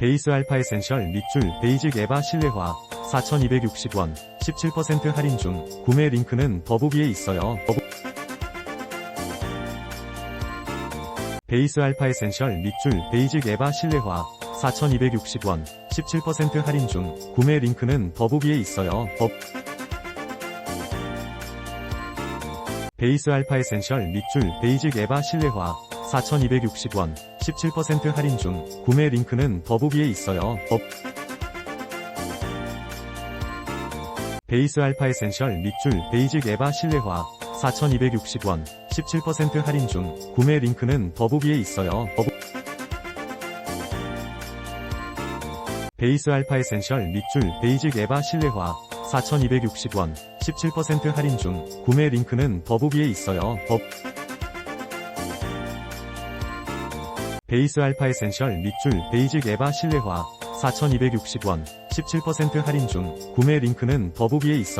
베이스 알파 에센셜 밑줄 베이직 에바 실내화 4,260원 17% 할인 중 구매 링크는 더보기에 있어요. 더보... 베이스 알파 에센셜 밑줄 베이직 에바 실내화 4,260원 17% 할인 중 구매 링크는 더보기에 있어요. 더... 베이스 알파 에센셜 밑줄 베이직 에바 실내화 4,260원 17% 할인 중 구매 링크는 더보기에 있어요. 더... 베이스 알파 에센셜 밑줄 베이직 에바 실내화 4,260원 17% 할인 중 구매 링크는 더보기에 있어요. 더 베이스 알파 에센셜 밑줄 베이직 에바 실내화 4,260원 17% 할인 중 구매 링크는 더보기에 있어요. 더... 베이스 알파 에센셜 밑줄 베이직 에바 실내화 4,260원 17% 할인 중 구매 링크는 더보기에 있어요.